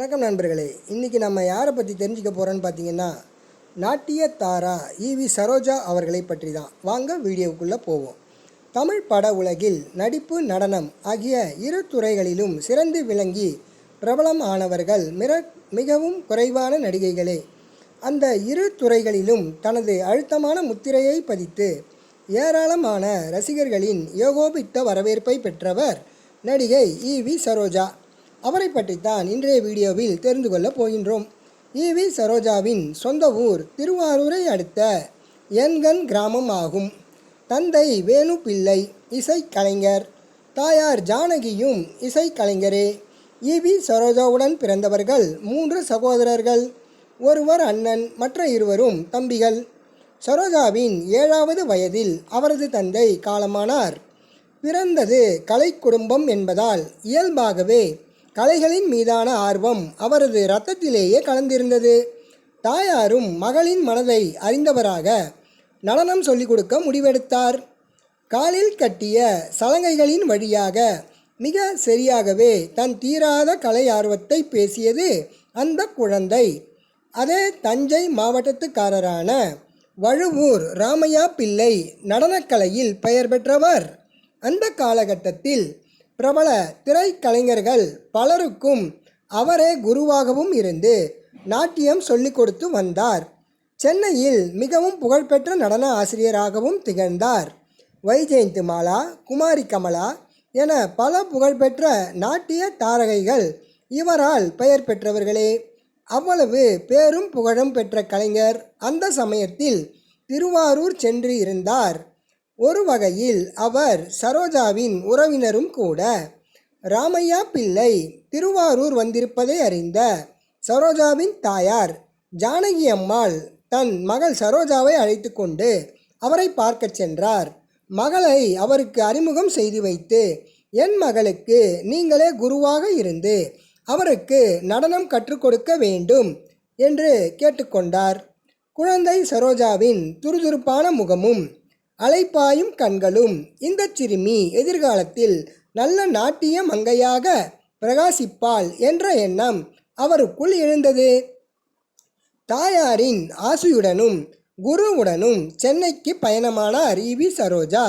வணக்கம் நண்பர்களே. இன்றைக்கி நம்ம யாரை பற்றி தெரிஞ்சுக்க போகிறோன்னு பார்த்தீங்கன்னா நாட்டிய தாரா இவி சரோஜா அவர்களை பற்றி தான் வாங்க வீடியோவுக்குள்ளே போவோம். தமிழ் பட உலகில் நடிப்பு நடனம் ஆகிய இரு துறைகளிலும் சிறந்து விளங்கி பிரபலம் ஆனவர்கள் மிர மிகவும் குறைவான நடிகைகளே. அந்த இரு துறைகளிலும் தனது அழுத்தமான முத்திரையை பதித்து ஏராளமான ரசிகர்களின் ஏகோபித்த வரவேற்பை பெற்றவர் நடிகை இ. வி. சரோஜா. அவரை பற்றித்தான் இன்றைய வீடியோவில் தெரிந்து கொள்ளப் போகின்றோம். ஈவி சரோஜாவின் சொந்த ஊர் திருவாரூரை அடுத்த என்கன் கிராமம் ஆகும். தந்தை வேணு பிள்ளை இசைக்கலைஞர் தாயார் ஜானகியும் இசைக்கலைஞரே ஈவி சரோஜாவுடன் பிறந்தவர்கள் மூன்று சகோதரர்கள். ஒருவர் அண்ணன் மற்ற இருவரும் தம்பிகள். சரோஜாவின் ஏழாவது வயதில் அவரது தந்தை காலமானார். பிறந்தது கலை குடும்பம் என்பதால் இயல்பாகவே கலைகளின் மீதான ஆர்வம் அவரது இரத்தத்திலேயே கலந்திருந்தது. தாயாரும் மகளின் மனதை அறிந்தவராக நடனம் சொல்லிக் கொடுக்க முடிவெடுத்தார். காலில் கட்டிய சலங்கைகளின் வழியாக மிக சரியாகவே தன் தீராத கலை ஆர்வத்தை பேசியது அந்த குழந்தை. அதே தஞ்சை மாவட்டத்துக்காரரான வழுவூர் ராமையா பிள்ளை நடனக்கலையில் பெயர் பெற்றவர். அந்த காலகட்டத்தில் பிரபல திரைக்கலைஞர்கள் பலருக்கும் அவரே குருவாகவும் இருந்து நாட்டியம் சொல்லிக் கொடுத்து வந்தார். சென்னையில் மிகவும் புகழ்பெற்ற நடன ஆசிரியராகவும் திகழ்ந்தார். வைஜெயந்தி மாலா குமாரி கமலா என பல புகழ்பெற்ற நாட்டிய தாரகைகள் இவரால் பெயர் பெற்றவர்களே. அவ்வளவு பேரும் புகழும் பெற்ற கலைஞர் அந்த சமயத்தில் திருவாரூர் சென்று இருந்தார். ஒரு வகையில் அவர் சரோஜாவின் உறவினரும் கூட. ராமையா பிள்ளை திருவாரூர் வந்திருப்பதை அறிந்த சரோஜாவின் தாயார் ஜானகி அம்மாள் தன் மகள் சரோஜாவை அழைத்து கொண்டு அவரை பார்க்கச் சென்றார். மகளை அவருக்கு அறிமுகம் செய்து வைத்து என் மகளுக்கு நீங்களே குருவாக இருந்து அவருக்கு நடனம் கற்றுக்கொடுக்க வேண்டும் என்று கேட்டுக்கொண்டார் குழந்தை சரோஜாவின் துருதுருப்பான முகமும் அலைப்பாயும் கண்களும். இந்த சிறுமி எதிர்காலத்தில் நல்ல நாட்டிய மங்கையாக பிரகாசிப்பாள் என்ற எண்ணம் அவருக்குள் எழுந்தது. தாயாரின் ஆசையுடனும் குருவுடனும் சென்னைக்கு பயணமானார் ஈவி சரோஜா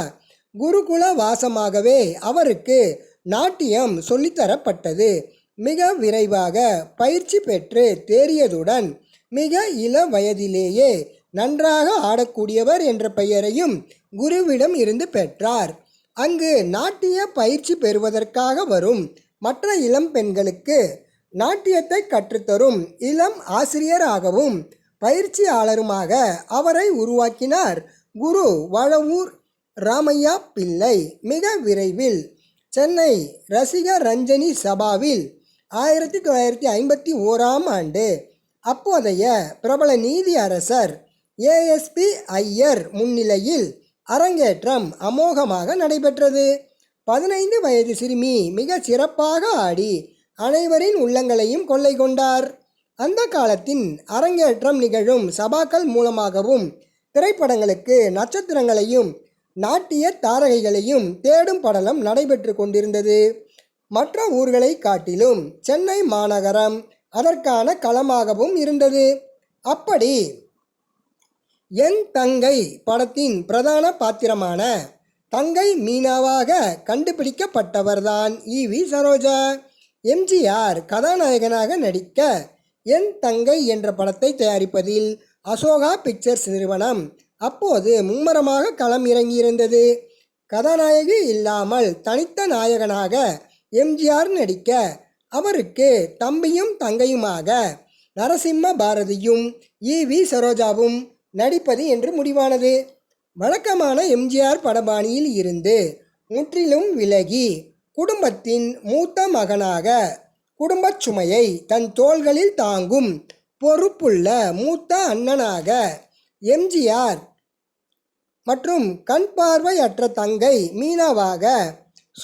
குருகுல வாசமாகவே அவருக்கு நாட்டியம் சொல்லித்தரப்பட்டது. மிக விரைவாக பயிற்சி பெற்று தேறியதுடன் மிக இள வயதிலேயே நன்றாக ஆடக்கூடியவர் என்ற பெயரையும் குருவிடம் இருந்து பெற்றார். அங்கு நாட்டிய பயிற்சி பெறுவதற்காக வரும் மற்ற இளம் பெண்களுக்கு நாட்டியத்தை கற்றுத்தரும் இளம் ஆசிரியராகவும் பயிற்சியாளருமாக அவரை உருவாக்கினார் குரு வளவூர் ராமையா பிள்ளை. மிக விரைவில் சென்னை ரசிக ரஞ்சனி சபாவில் ஆயிரத்தி தொள்ளாயிரத்தி ஐம்பத்தி ஓராம் ஆண்டு அப்போதைய பிரபல நீதி அரசர் ஏஎஸ்பி ஐயர் முன்னிலையில் அரங்கேற்றம் அமோகமாக நடைபெற்றது. பதினைந்து வயது சிறுமி மிக சிறப்பாக ஆடி அனைவரின் உள்ளங்களையும் கொள்ளை கொண்டார். அந்த காலத்தின் அரங்கேற்றம் நிகழும் சபாக்கள் மூலமாகவும் திரைப்படங்களுக்கு நட்சத்திரங்களையும் நாட்டிய தாரகைகளையும் தேடும் படலம் நடைபெற்று கொண்டிருந்தது. மற்ற ஊர்களை காட்டிலும் சென்னை மாநகரம் அதற்கான களமாகவும் இருந்தது. அப்படி என் தங்கை படத்தின் பிரதான பாத்திரமான தங்கை மீனாவாக கண்டுபிடிக்கப்பட்டவர்தான் ஈவி சரோஜா. எம்ஜிஆர் கதாநாயகனாக நடிக்க என் தங்கை என்ற படத்தை தயாரிப்பதில் அசோகா பிக்சர்ஸ் நிறுவனம் அப்போது மும்மரமாக களம் இறங்கியிருந்தது. கதாநாயகி இல்லாமல் தனித்த நாயகனாக எம்ஜிஆர் நடிக்க அவருக்கு தம்பியும் தங்கையுமாக நரசிம்ம பாரதியும் ஈவி சரோஜாவும் நடிப்பது என்று முடிவானது. வழக்கமான எம்ஜிஆர் படபாணியில் இருந்து முற்றிலும் விலகி குடும்பத்தின் மூத்த மகனாக குடும்பச் சுமையை தன் தோள்களில் தாங்கும் பொறுப்புள்ள மூத்த அண்ணனாக எம்ஜிஆர் மற்றும் கண் பார்வையற்ற தங்கை மீனாவாக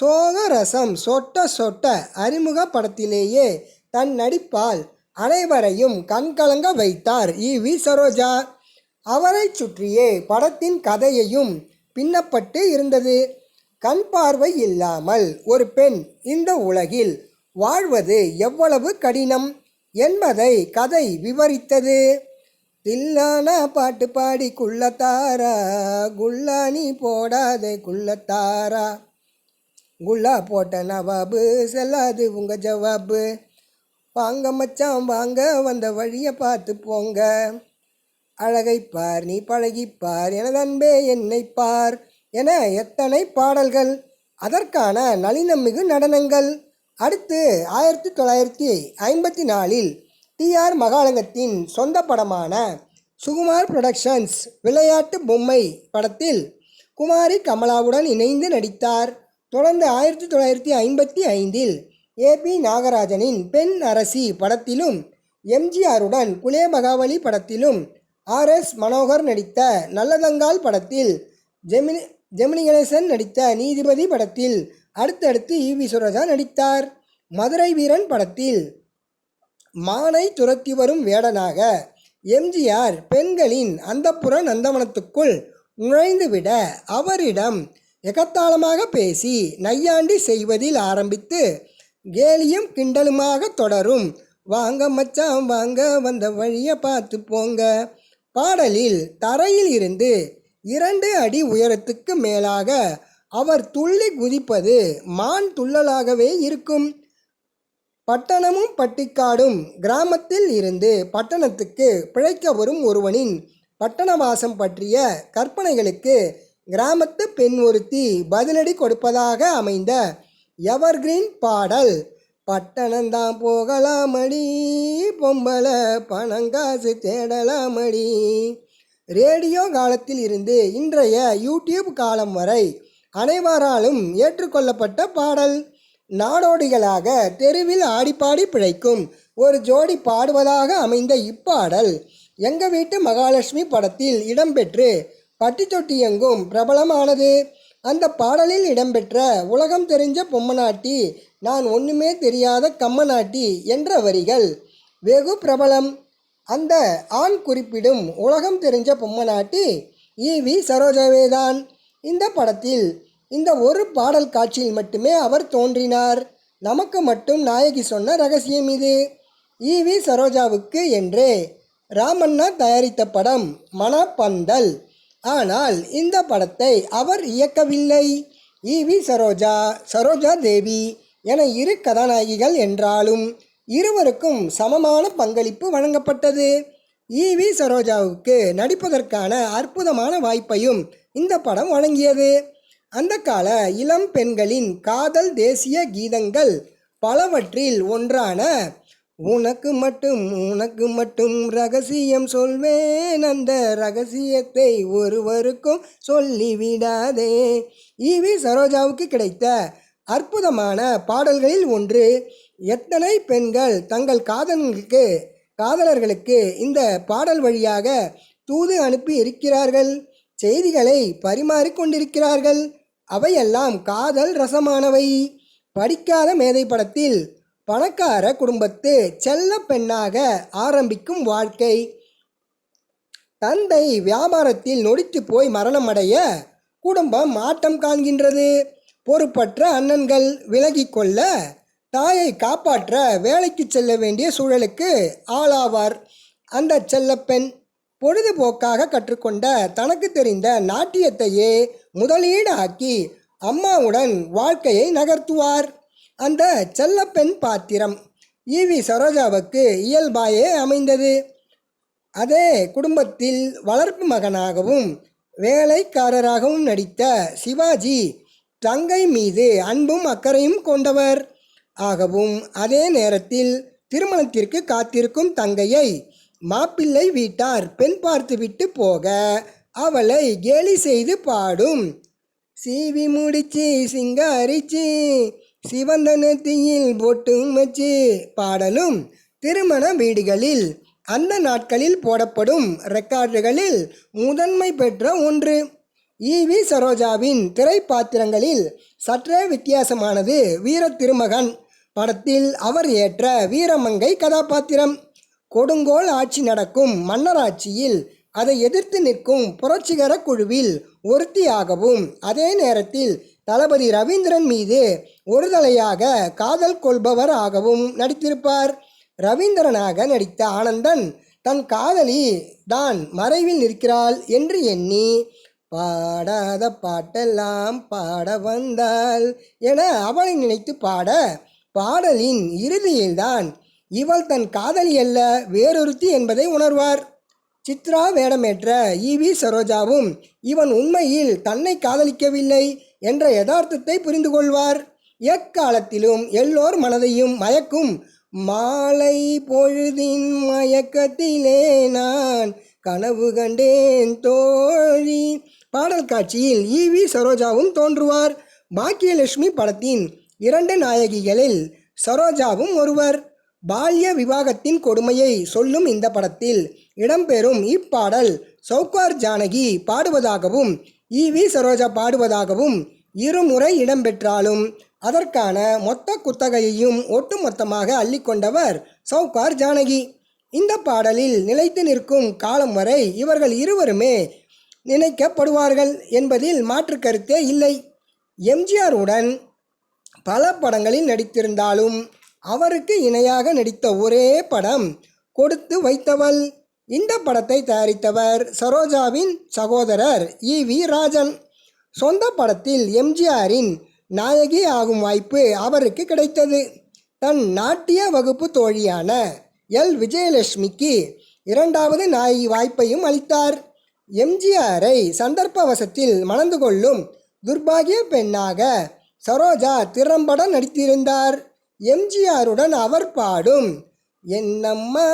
சோகரசம் சொட்ட சொட்ட அறிமுக படத்திலேயே தன் நடிப்பால் அனைவரையும் கண்கலங்க வைத்தார் இ வி சரோஜா. அவரை சுற்றியே படத்தின் கதையையும் பின்னப்பட்டு இருந்தது. கண் பார்வை இல்லாமல் ஒரு பெண் இந்த உலகில் வாழ்வது எவ்வளவு கடினம் என்பதை கதை விவரித்தது. தில்லானா பாட்டு பாடி குள்ளத்தாரா குல்லானி போடாதே குள்ளத்தாரா. குல்லா போட்ட நவாபு செல்லாது உங்க ஜவாபு. வாங்க மச்சான் வாங்க வந்த வழியை பார்த்து போங்க. அழகை பார் நீ பழகிப்பார் எனது அன்பே என்னை பார் என எத்தனை பாடல்கள். அதற்கான நளினமிகு நடனங்கள். அடுத்து ஆயிரத்தி தொள்ளாயிரத்தி ஐம்பத்தி நாலில் டிஆர் மகாலங்கத்தின் சொந்த படமான சுகுமார் புரொடக்ஷன்ஸ் விளையாட்டு பொம்மை படத்தில் குமாரி கமலாவுடன் இணைந்து நடித்தார். தொடர்ந்து ஆயிரத்தி தொள்ளாயிரத்தி ஐம்பத்தி ஐந்தில் ஏபி நாகராஜனின் பெண் அரசி படத்திலும் எம்ஜிஆருடன் குலே பகாவலி படத்திலும் ஆர் எஸ் மனோகர் நடித்த நல்லதங்கால் படத்தில் ஜெமினி ஜெமினி கணேசன் நடித்த நீதிபதி படத்தில் அடுத்தடுத்து ஈவி சுரஜா நடித்தார். மதுரை வீரன் படத்தில் மானை துரத்தி வரும் வேடனாக எம்ஜிஆர் பெண்களின் அந்தப்புற நந்தவனத்துக்குள் நுழைந்துவிட அவரிடம் எகத்தாளமாக பேசி நையாண்டி செய்வதில் ஆரம்பித்து கேலியும் கிண்டலுமாக தொடரும் வாங்க மச்சான் வாங்க வந்த வழியை பார்த்து போங்க பாடலில் தரையில் இருந்து இரண்டு அடி உயரத்துக்கு மேலாக அவர் துள்ளி குதிப்பது மான் துள்ளலாகவே இருக்கும். பட்டணமும் பட்டிக்காடும் கிராமத்தில் இருந்து பட்டணத்துக்கு பிழைக்க வரும் ஒருவனின் பட்டணவாசம் பற்றிய கற்பனைகளுக்கு கிராமத்து பெண் ஒருத்தி பதிலடி கொடுப்பதாக அமைந்த எவர்கிரீன் பாடல் பட்டணம்தான் போகலாமடி பொம்பளை பணங்காசு தேடலாமடி. ரேடியோ காலத்தில் இருந்து இன்றைய யூடியூப் காலம் வரை அனைவராலும் ஏற்றுக்கொள்ளப்பட்ட பாடல். நாடோடிகளாக தெருவில் ஆடிப்பாடி பிழைக்கும் ஒரு ஜோடி பாடுவதாக அமைந்த இப்பாடல் எங்கள் வீட்டு மகாலட்சுமி படத்தில் இடம்பெற்று பட்டி தொட்டி எங்கும் பிரபலமானது. அந்த பாடலில் இடம்பெற்ற உலகம் தெரிஞ்ச பொம்மநாட்டி நான் ஒன்றுமே தெரியாத கம்மநாட்டி என்ற வரிகள். வெகு பிரபலம். அந்த ஆண் குறிப்பிடும் உலகம் தெரிஞ்ச பொம்மநாட்டி ஈவி சரோஜாவேதான். இந்த படத்தில் இந்த ஒரு பாடல் காட்சியில் மட்டுமே அவர் தோன்றினார். நமக்கு மட்டும் நாயகி சொன்ன ரகசியம் இது. ஈவி சரோஜாவுக்கு என்றே ராமண்ணா தயாரித்த படம் மணப்பந்தல் ஆனால் இந்த படத்தை அவர் இயக்கவில்லை. ஈவி சரோஜா சரோஜா தேவி என இரு கதாநாயகிகள் என்றாலும் இருவருக்கும் சமமான பங்களிப்பு வழங்கப்பட்டது. ஈவி சரோஜாவுக்கு நடிப்பதற்கான அற்புதமான வாய்ப்பையும் இந்த படம் வழங்கியது. அந்த கால இளம் பெண்களின் காதல் தேசிய கீதங்கள் பலவற்றில் ஒன்றான உனக்கு மட்டும் உனக்கு மட்டும் ரகசியம் சொல்வேன் அந்த ரகசியத்தை ஒருவருக்கும் சொல்லிவிடாதே. ஈவி சரோஜாவுக்கு கிடைத்த அற்புதமான பாடல்களில் ஒன்று எத்தனை பெண்கள் தங்கள் காதலர்களுக்கு காதலர்களுக்கு இந்த பாடல் வழியாக தூது அனுப்பி இருக்கிறார்கள்? செய்திகளை பரிமாறிக்கொண்டிருக்கிறார்கள் அவையெல்லாம் காதல் ரசமானவை. படிக்காத மேதை படத்தில் பணக்கார குடும்பத்து செல்ல பெண்ணாக ஆரம்பிக்கும் வாழ்க்கை. தந்தை வியாபாரத்தில் நொடித்து போய் மரணமடைய குடும்பம் மாட்டம் காண்கின்றது. பொறுப்பற்ற அண்ணன்கள் விலகிக்கொள்ள தாயை காப்பாற்ற வேலைக்கு செல்ல வேண்டிய சூழலுக்கு ஆளாவார். அந்த செல்லப்பெண் பொழுதுபோக்காக கற்றுக்கொண்ட தனக்கு தெரிந்த நாட்டியத்தையே முதலீடு ஆக்கி அம்மாவுடன் வாழ்க்கையை நகர்த்துவார். அந்த செல்லப்பெண் பாத்திரம் ஈவி சரோஜாவுக்கு இயல்பாயே அமைந்தது. அதே குடும்பத்தில் வளர்ப்பு மகனாகவும் வேலைக்காரராகவும் நடித்த சிவாஜி தங்கை மீது அன்பும் அக்கறையும் கொண்டவர். ஆகவும் அதே நேரத்தில் திருமணத்திற்கு காத்திருக்கும் தங்கையை மாப்பிள்ளை வீட்டார் பெண் பார்த்துவிட்டு போக அவளை கேலி செய்து பாடும். சீவி முடிச்சு சிங்காரிச்சு சிவந்த நெத்தியில் போட்டும் வச்சு பாடலும் திருமண வீடுகளில் அந்த நாட்களில் போடப்படும் ரெக்கார்டுகளில் முதன்மை பெற்ற ஒன்று. ஈவி சரோஜாவின் திரைப்பாத்திரங்களில் சற்றே வித்தியாசமானது வீர திருமகன் படத்தில் அவர் ஏற்ற வீரமங்கை கதாபாத்திரம். கொடுங்கோல் ஆட்சி நடக்கும் மன்னராட்சியில் அதை எதிர்த்து நிற்கும் புரட்சிகர குழுவில் ஒருத்தியாகவும் அதே நேரத்தில் தளபதி ரவீந்திரன் மீது ஒருதலையாக காதல் கொள்பவர் ஆகவும் நடித்திருப்பார். ரவீந்திரனாக நடித்த ஆனந்தன் தன் காதலி தான் மறைவில் நிற்கிறாள் என்று எண்ணி பாடாத பாட்டெல்லாம் பாட வந்தாள் என அவளை நினைத்து பாட பாடலின் இறுதியில்தான் இவள் தன் காதலி அல்ல வேறொருத்தி என்பதை உணர்வார். சித்ரா வேடமேற்ற ஈவி சரோஜாவும் இவன் உண்மையில் தன்னை காதலிக்கவில்லை என்ற யதார்த்தத்தை புரிந்து கொள்வார். எக்காலத்திலும் எல்லோர் மனதையும் மயக்கும் மாலை பொழுதின் மயக்கத்திலே நான் கனவு கண்டேன் தோழி பாடல் காட்சியில் ஈவி சரோஜாவும் தோன்றுவார். பாக்கியலட்சுமி படத்தின் இரண்டு நாயகிகளில் சரோஜாவும் ஒருவர். பால்ய விவாகத்தின் கொடுமையை சொல்லும் இந்த படத்தில் இடம்பெறும் இப்பாடல் சௌகார் ஜானகி பாடுவதாகவும் ஈவி சரோஜா பாடுவதாகவும் இருமுறை இடம்பெற்றாலும் அதற்கான மொத்த குத்தகையையும் ஒட்டுமொத்தமாக அள்ளிக்கொண்டவர் சௌகார் ஜானகி. இந்த பாடலில் நிலைத்து நிற்கும் காலம் வரை இவர்கள் இருவருமே நினைக்கப்படுவார்கள் என்பதில் மாற்று கருத்தே இல்லை. எம்ஜிஆருடன் பல படங்களில் நடித்திருந்தாலும் அவருக்கு இணையாக நடித்த ஒரே படம் கொடுத்து வைத்தவள். இந்த படத்தை தயாரித்தவர் சரோஜாவின் சகோதரர் இ. வி. ராஜன். சொந்த படத்தில் எம்ஜிஆரின் நாயகி ஆகும் வாய்ப்பு அவருக்கு கிடைத்தது. தன் நாட்டிய வகுப்பு தோழியான எல். விஜயலட்சுமிக்கு இரண்டாவது நாயகி வாய்ப்பையும் அளித்தார். எம்ஜிஆரை சந்தர்ப்பவசத்தில் மணந்து கொள்ளும் துர்பாகிய பெண்ணாக சரோஜா திறம்பட நடித்திருந்தார். எம்ஜிஆருடன் அவர் பாடும் என்னம்மா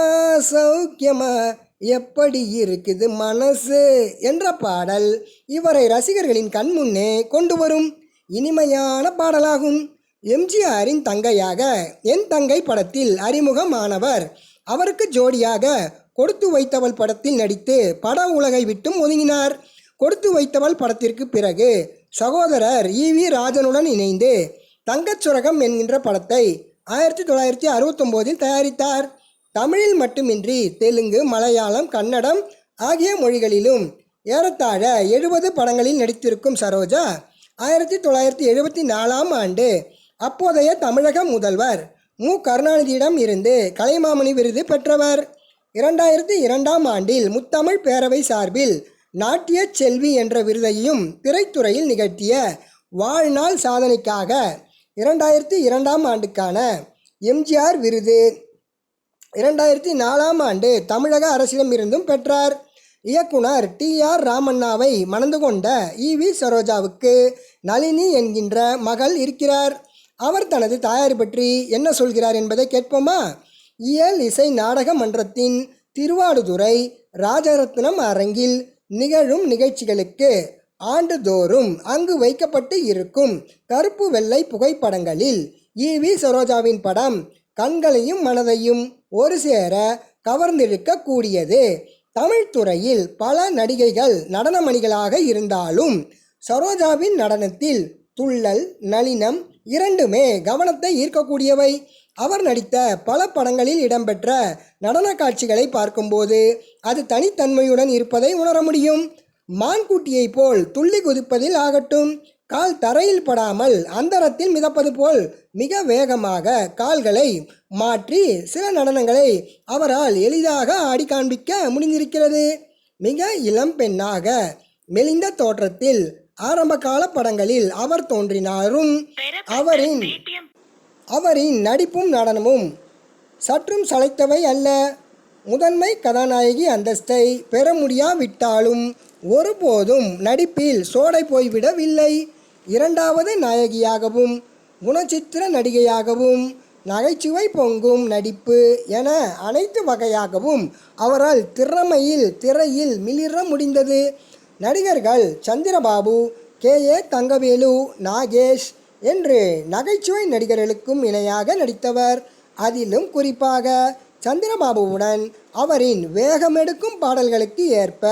சௌக்கியமா எப்படி இருக்குது மனசு என்ற பாடல் இவரை ரசிகர்களின் கண் முன்னே கொண்டு வரும் இனிமையான பாடலாகும். எம்ஜிஆரின் தங்கையாக என் தங்கை படத்தில் அறிமுகமானவர். அவருக்கு ஜோடியாக கொடுத்து வைத்தவள் படத்தில் நடித்து பட உலகை விட்டும் ஒதுங்கினார். கொடுத்து வைத்தவள் படத்திற்கு பிறகு சகோதரர் இ. வி. ராஜனுடன் இணைந்து தங்கச்சுரகம் என்கின்ற படத்தை ஆயிரத்தி தொள்ளாயிரத்தி அறுபத்தொம்போதில் தயாரித்தார். தமிழில் மட்டுமின்றி தெலுங்கு மலையாளம் கன்னடம் ஆகிய மொழிகளிலும் ஏறத்தாழ எழுபது படங்களில் நடித்திருக்கும் சரோஜா ஆயிரத்தி தொள்ளாயிரத்தி எழுபத்தி நாலாம் ஆண்டு அப்போதைய தமிழக முதல்வர் மு. கருணாநிதியிடம் இருந்து கலைமாமணி விருது பெற்றவர். இரண்டாயிரத்தி இரண்டாம் ஆண்டில் முத்தமிழ் பேரவை சார்பில் நாட்டிய செல்வி என்ற விருதையும் திரைத்துறையில் நிகழ்த்திய வாழ்நாள் சாதனைக்காக இரண்டாயிரத்தி இரண்டாம் ஆண்டுக்கான எம்ஜிஆர் விருது. இரண்டாயிரத்தி நாலாம் ஆண்டு தமிழக அரசிடமிருந்தும் பெற்றார். இயக்குனர் டி ஆர் ராமண்ணாவை மணந்து கொண்ட இ வி சரோஜாவுக்கு நளினி என்கின்ற மகள் இருக்கிறார். அவர் தனது தாயார் பற்றி என்ன சொல்கிறார் என்பதை கேட்போமா? இயல் இசை நாடக மன்றத்தின் திருவாடுதுறை ராஜரத்னம் அரங்கில் நிகழும் நிகழ்ச்சிகளுக்கு ஆண்டுதோறும் அங்கு வைக்கப்பட்டு இருக்கும் கருப்பு வெள்ளை புகைப்படங்களில் இ வி சரோஜாவின் படம் கண்களையும் மனதையும் ஒரு சேர கவர்ந்திருக்க கூடியது தமிழ்துறையில் பல நடிகைகள் நடனமணிகளாக இருந்தாலும் சரோஜாவின் நடனத்தில் துள்ளல் நளினம் இரண்டுமே கவனத்தை ஈர்க்கக்கூடியவை. அவர் நடித்த பல படங்களில் இடம்பெற்ற நடன காட்சிகளை பார்க்கும்போது அது தனித்தன்மையுடன் இருப்பதை உணர முடியும். மான்குட்டியைப் போல் துள்ளி குதிப்பதில் ஆகட்டும் கால் தரையில் படாமல் அந்தரத்தில் மிதப்பது போல் மிக வேகமாக கால்களை மாற்றி சில நடனங்களை அவரால் எளிதாக ஆடி காண்பிக்க முடிந்திருக்கிறது. மிக இளம் பெண்ணாக மெலிந்த தோற்றத்தில் ஆரம்பகால படங்களில் அவர் தோன்றினாரும் அவரின் அவரின் நடிப்பும் நடனமும் சற்றும் சளைத்தவை அல்ல. முதன்மை கதாநாயகி அந்தஸ்தை பெற முடியாவிட்டாலும் ஒருபோதும் நடிப்பில் சோடை போய்விடவில்லை. இரண்டாவது நாயகியாகவும் குணச்சித்திர நடிகையாகவும் நகைச்சுவை பொங்கும் நடிப்பு என அனைத்து வகையாகவும் அவரால் திறமையில் திரையில் மிளிர முடிந்தது. நடிகர்கள் சந்திரபாபு கே ஏ தங்கவேலு நாகேஷ் என்று நகைச்சுவை நடிகர்களுக்கும் இணையாக நடித்தவர். அதிலும் குறிப்பாக சந்திரபாபுவுடன் அவரின் வேகமெடுக்கும் பாடல்களுக்கு ஏற்ப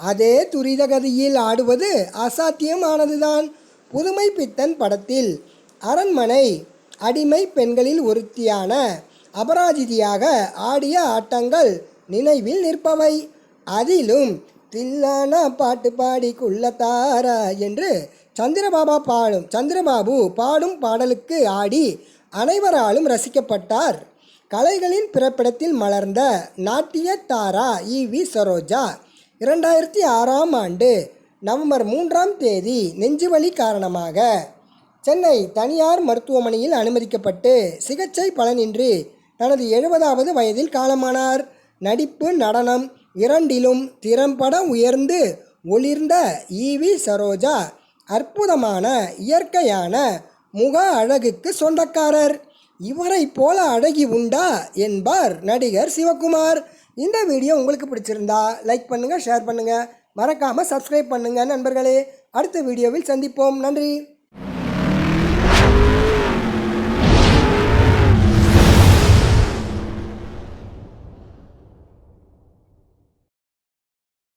அதே துரித கதியில் ஆடுவது அசாத்தியமானதுதான். புதுமை பித்தன் படத்தில் அரண்மனை அடிமை பெண்களில் ஒருத்தியான அபராஜிதியாக ஆடிய ஆட்டங்கள் நினைவில் நிற்பவை. அதிலும் தில்லான பாட்டு பாடி குள்ளத்தாரா என்று சந்திரபாபா பாடும் சந்திரபாபு பாடும் பாடலுக்கு ஆடி அனைவராலும் ரசிக்கப்பட்டார். கலைகளின் பிறப்பிடத்தில் மலர்ந்த நாட்டிய தாரா இ. வி. சரோஜா இரண்டாயிரத்தி ஆறாம் ஆண்டு நவம்பர் மூன்றாம் தேதி நெஞ்சுவலி காரணமாக சென்னை தனியார் மருத்துவமனையில் அனுமதிக்கப்பட்டு சிகிச்சை பலனின்றி தனது எழுபதாவது வயதில் காலமானார். நடிப்பு நடனம் இரண்டிலும் திறம்பட உயர்ந்து ஒளிர்ந்த ஈவி சரோஜா அற்புதமான இயற்கையான முக அழகுக்கு சொந்தக்காரர். இவரை போல அழகி உண்டா என்பார் நடிகர் சிவகுமார். இந்த வீடியோ உங்களுக்கு பிடிச்சிருந்தா லைக் பண்ணுங்கள் ஷேர் பண்ணுங்கள் மறக்காமல் சப்ஸ்கிரைப் பண்ணுங்கள் நண்பர்களே. அடுத்த வீடியோவில் சந்திப்போம். நன்றி.